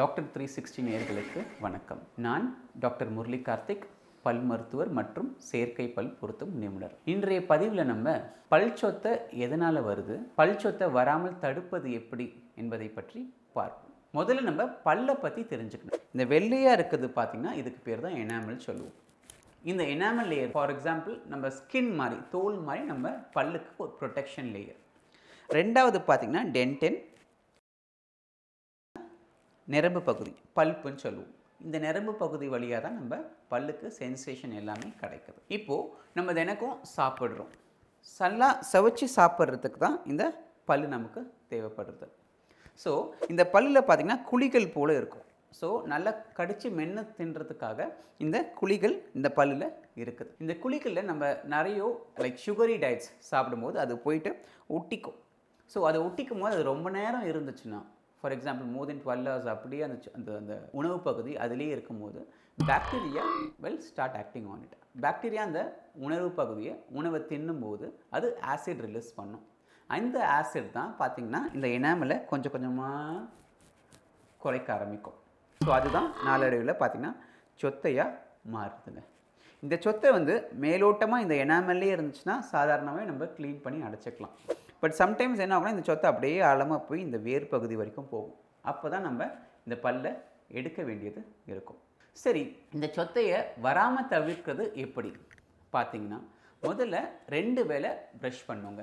Doctor three sixty நேர்களுக்கு வணக்கம். நான் டாக்டர் முரளி கார்த்திக் பல் மருத்துவர் மற்றும் செயற்கை பல் பொருத்தும் நிபுணர். இன்றைய பதிவில் நம்ம பல் சொத்தை எதனால் வருது பல் சொத்தை வராமல் தடுப்பது எப்படி என்பதை பற்றி பார்ப்போம். முதல்ல நம்ம பல்லை பற்றி தெரிஞ்சுக்கணும். இந்த வெள்ளையாக இருக்கிறது பார்த்திங்கன்னா இதுக்கு பேர் தான் எனாமல் சொல்லுவோம். இந்த எனாமல் லேயர் ஃபார் எக்ஸாம்பிள் நம்ம ஸ்கின் மாதிரி தோல் மாதிரி நம்ம பல்லுக்கு ஒரு ப்ரொடெக்ஷன் லேயர் ரெண்டாவது பார்த்திங்கன்னா டென்டென் நரம்பு பகுதி பல்ப்புன்னு சொல்லுவோம். இந்த நரம்பு பகுதி வழியாக தான் நம்ம பல்லுக்கு சென்சேஷன் எல்லாமே கிடைக்குது. இப்போது நம்ம தினக்கும் சாப்பிட்றோம். சல்லா சவைச்சு சாப்பிட்றதுக்கு தான் இந்த பல் நமக்கு தேவைப்படுறது ஸோ இந்த பல்லில் பார்த்திங்கன்னா குழிகள் போல் இருக்கும். ஸோ நல்லா கடித்து மென்று தின்றதுக்காக இந்த குழிகள் இந்த பல்லில் இருக்குது. இந்த குழிகளில் நம்ம நிறைய லைக் சுகரி டயட்ஸ் சாப்பிடும்போது அது போயிட்டு ஒட்டிக்கும். ஸோ அதை ஒட்டிக்கும் போது அது ரொம்ப நேரம் இருந்துச்சுன்னா for example more then twelve hours அப்படியே அந்த அந்த அந்த உணவு பகுதி அதிலேயே இருக்கும்போது bacteria will start acting on it bacteria அந்த உணவு பகுதியை உணவை தின்னும்போது அது ஆசிட் ரிலீஸ் பண்ணும். அந்த ஆசிட் தான் பார்த்திங்கன்னா இந்த எனாமலை கொஞ்சம் கொஞ்சமாக குறைக்க ஆரம்பிக்கும். ஸோ அதுதான் நாளடைவில் பார்த்திங்கன்னா சொத்தையாக மாறுதுங்க. இந்த சொத்தை வந்து மேலோட்டமாக இந்த எனாமல்லே இருந்துச்சுன்னா சாதாரணமாகவே நம்ம க்ளீன் பண்ணி அடைச்சிக்கலாம். பட் சம்டைம்ஸ் என்ன ஆகும்னா இந்த சொத்தை அப்படியே ஆழமாக போய் இந்த வேர் பகுதி வரைக்கும் போகும். அப்போ தான் நம்ம இந்த பல்லை எடுக்க வேண்டியது இருக்கும். சரி இந்த சொத்தையை வராமல் தவிர்க்கிறது எப்படி? பார்த்தீங்கன்னா முதல்ல ரெண்டு வேளை ப்ரஷ் பண்ணுங்க.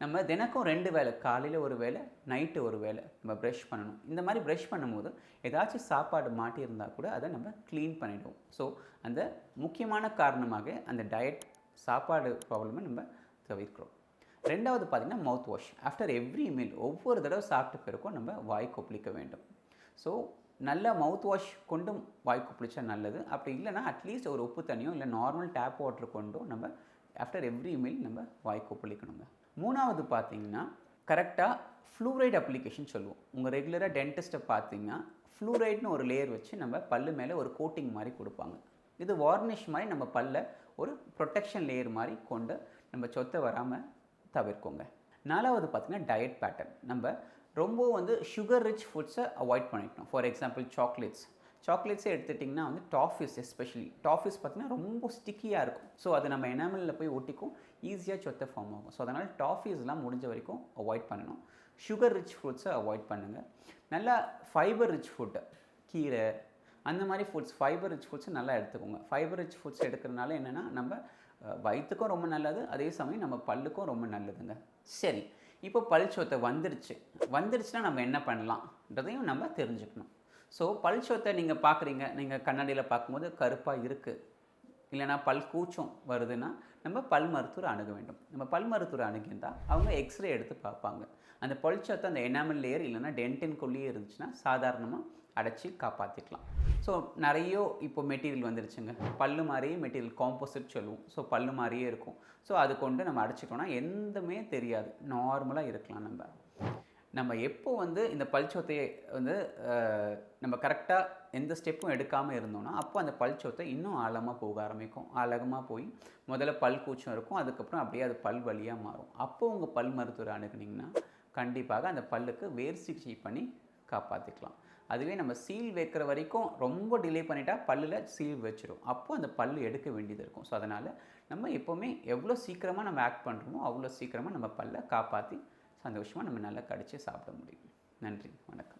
நம்ம தினக்கும் ரெண்டு வேளை காலையில் ஒரு வேளை நைட்டு ஒரு வேளை நம்ம ப்ரஷ் பண்ணணும். இந்த மாதிரி ப்ரஷ் பண்ணும்போது ஏதாச்சும் சாப்பாடு மாட்டியிருந்தால் கூட அதை நம்ம க்ளீன் பண்ணிவிடுவோம் ஸோ அந்த முக்கியமான காரணமாக அந்த டயட் சாப்பாடு ப்ராப்ளமை நம்ம தவிர்க்கிறோம். ரெண்டாவது பார்த்திங்கன்னா mouth wash after every meal ஒவ்வொரு தடவை சாப்பிட்ட பிறக்கும் நம்ம வாய் கொப்பளிக்க வேண்டும். ஸோ நல்ல மவுத் வாஷ் கொண்டும் வாய் கொப்பளிச்சா நல்லது. அப்படி இல்லைன்னா அட்லீஸ்ட் ஒரு உப்பு தண்ணியோ இல்லை நார்மல் டேப் வாட்டர் கொண்டும் நம்ம ஆஃப்டர் எவ்ரி மீல் நம்ம வாய் கொப்பளிக்கணுங்க. மூணாவது பார்த்தீங்கன்னா கரெக்டாக ஃப்ளூரைட் அப்ளிகேஷன் சொல்லுவோம். உங்கள் ரெகுலராக டென்டிஸ்ட்டை பார்த்தீங்கன்னா ஃப்ளூரைட்னு ஒரு லேயர் வச்சு நம்ம பல்லு மேலே ஒரு கோட்டிங் மாதிரி கொடுப்பாங்க. இது வார்னிஷ் மாதிரி நம்ம பல்ல ஒரு ப்ரொடெக்ஷன் லேயர் மாதிரி கொண்டு நம்ம சொத்தை வராமல் தவிர்க்கோங்க. நாலாவது பார்த்திங்கன்னா டயட் பேட்டர்ன் நம்ம ரொம்ப வந்து சுகர் ரிச் ஃபுட்ஸை அவாய்ட் பண்ணிக்கணும். ஃபார் எக்ஸாம்பிள் சாக்லேட்ஸ் சாக்லேட்ஸே எடுத்துட்டிங்கன்னா வந்து டாஃபிஸ் எஸ்பெஷலி டாஃபிஸ் பார்த்தீங்கன்னா ரொம்ப ஸ்டிக்கியாக இருக்கும். ஸோ அது நம்ம எனாமலில் போய் ஒட்டிக்கும். ஈஸியாக சொத்த ஃபார்ம் ஆகும். ஸோ அதனால் டாஃபீஸ்லாம் முடிஞ்ச வரைக்கும் அவாய்ட் பண்ணணும். சுகர் ரிச் ஃபுட்ஸை அவாய்ட் பண்ணுங்கள் நல்லா ஃபைபர் ரிச் ஃபுட்டு கீரை அந்த மாதிரி ஃபுட்ஸ் ஃபைபர் ரிச் ஃபுட்ஸ் நல்லா எடுத்துக்கோங்க. ஃபைபர் ரிச் ஃபுட்ஸ் எடுக்கிறதுனால என்னென்னா நம்ம வயிற்றுக்கும் ரொம்ப நல்லது அதே சமயம் நம்ம பல்லுக்கும் ரொம்ப நல்லதுங்க. சரி இப்போ பல் சொத்தை வந்துருச்சு. வந்துருச்சுன்னா நம்ம என்ன பண்ணலாம்ன்றதையும் நம்ம தெரிஞ்சுக்கணும். ஸோ பல் சொத்தை நீங்கள் பார்க்குறீங்க நீங்கள் கண்ணாடியில் பார்க்கும்போது கருப்பாக இருக்குது இல்லைனா பல் கூச்சம் வருதுன்னா நம்ம பல் மருத்துவர் அணுக வேண்டும். நம்ம பல் மருத்துவர் அணுகியிருந்தால் அவங்க எக்ஸ்ரே எடுத்து பார்ப்பாங்க. அந்த பல் சொத்தை அந்த எனாமல் லேயர் இல்லைன்னா டென்டின்குள்ளேயே இருந்துச்சுன்னா சாதாரணமாக அடைச்சி காப்பாற்றிக்கலாம் ஸோ நிறைய இப்போ மெட்டீரியல் வந்துருச்சுங்க. பல்லு மாதிரியே மெட்டீரியல் காம்போசிட் சொல்லுவோம். ஸோ பல்லு மாதிரியே இருக்கும். ஸோ அது கொண்டு நம்ம அடைச்சிட்டோம்னா எந்தமே தெரியாது. நார்மலாக இருக்கலாம் நம்ம. நம்ம எப்போ வந்து இந்த பல்ச்சோத்தையை வந்து நம்ம கரெக்டாக எந்த ஸ்டெப்பும் எடுக்காமல் இருந்தோம்னா அப்போ அந்த பல் சொத்தை இன்னும் ஆழமாக போக ஆரம்பிக்கும். அழகமாக போய் முதல்ல பல் கூச்சம் இருக்கும். அதுக்கப்புறம் அப்படியே அது பல் வழியாக மாறும். அப்போ உங்கள் பல் மருத்துவரை அணுகுனீங்கன்னா கண்டிப்பாக அந்த பல்லுக்கு வேர் சிகிச்சை பண்ணி காப்பாற்றிக்கலாம் அதுவே நம்ம சீல் வைக்கிற வரைக்கும் ரொம்ப டிலே பண்ணிட்டா பல்லில் சீல் வச்சிடும் அப்போது அந்த பல் எடுக்க வேண்டியது இருக்கும். ஸோ அதனால் நம்ம எப்போவுமே எவ்வளோ சீக்கிரமாக நம்ம ஆக்ட் பண்ணுறோமோ அவ்வளோ சீக்கிரமாக நம்ம பல்லை காப்பாற்றி சந்தோஷமாக நம்ம நல்லா கடித்து சாப்பிட முடியும். நன்றி. வணக்கம்.